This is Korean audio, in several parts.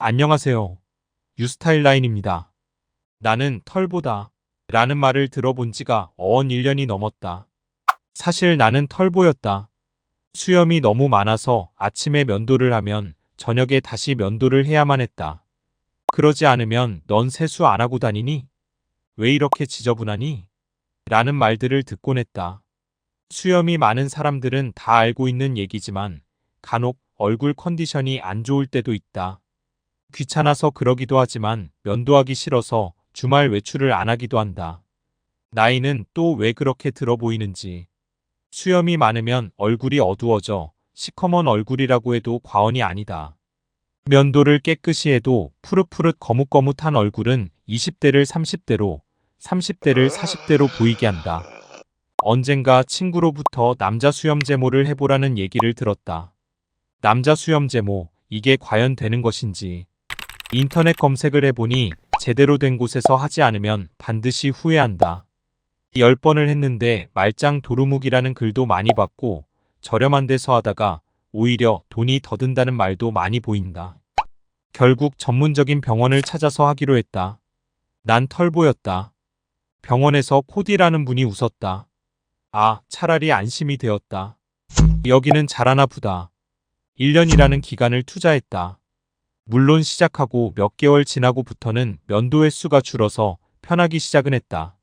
안녕하세요. 유스타일 라인입니다. 나는 털보다 라는 말을 들어본 지가 어언 1년이 넘었다. 사실 나는 털보였다. 수염이 너무 많아서 아침에 면도를 하면 저녁에 다시 면도를 해야만 했다. 그러지 않으면 넌 세수 안 하고 다니니? 왜 이렇게 지저분하니? 라는 말들을 듣곤 했다. 수염이 많은 사람들은 다 알고 있는 얘기지만 간혹 얼굴 컨디션이 안 좋을 때도 있다. 귀찮아서 그러기도 하지만 면도하기 싫어서 주말 외출을 안 하기도 한다. 나이는 또 왜 그렇게 들어 보이는지. 수염이 많으면 얼굴이 어두워져 시커먼 얼굴이라고 해도 과언이 아니다. 면도를 깨끗이 해도 푸릇푸릇 거뭇거뭇한 얼굴은 20대를 30대로, 30대를 40대로 보이게 한다. 언젠가 친구로부터 남자 수염 제모를 해보라는 얘기를 들었다. 남자 수염 제모, 이게 과연 되는 것인지. 인터넷 검색을 해보니 제대로 된 곳에서 하지 않으면 반드시 후회한다. 10번을 했는데 말짱 도루묵이라는 글도 많이 봤고 저렴한 데서 하다가 오히려 돈이 더 든다는 말도 많이 보인다. 결국 전문적인 병원을 찾아서 하기로 했다. 난 털보였다. 병원에서 코디라는 분이 웃었다. 아, 차라리 안심이 되었다. 여기는 잘 하나 보다. 1년이라는 기간을 투자했다. 물론 시작하고 몇 개월 지나고부터는 면도 횟 수가 줄어서 편하기 시작은 했다.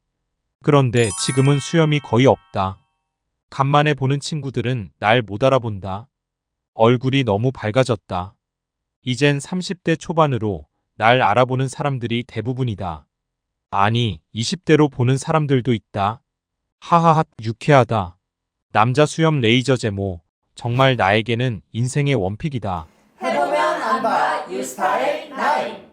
그런데 지금은 수염이 거의 없다. 간만에 보는 친구들은 날 못 알아본다. 얼굴이 너무 밝아졌다. 이젠 30대 초반으로 날 알아보는 사람들이 대부분이다. 아니, 20대로 보는 사람들도 있다. 하하하, 유쾌하다. 남자 수염 레이저 제모. 정말 나에게는 인생의 원픽이다. you stay nine.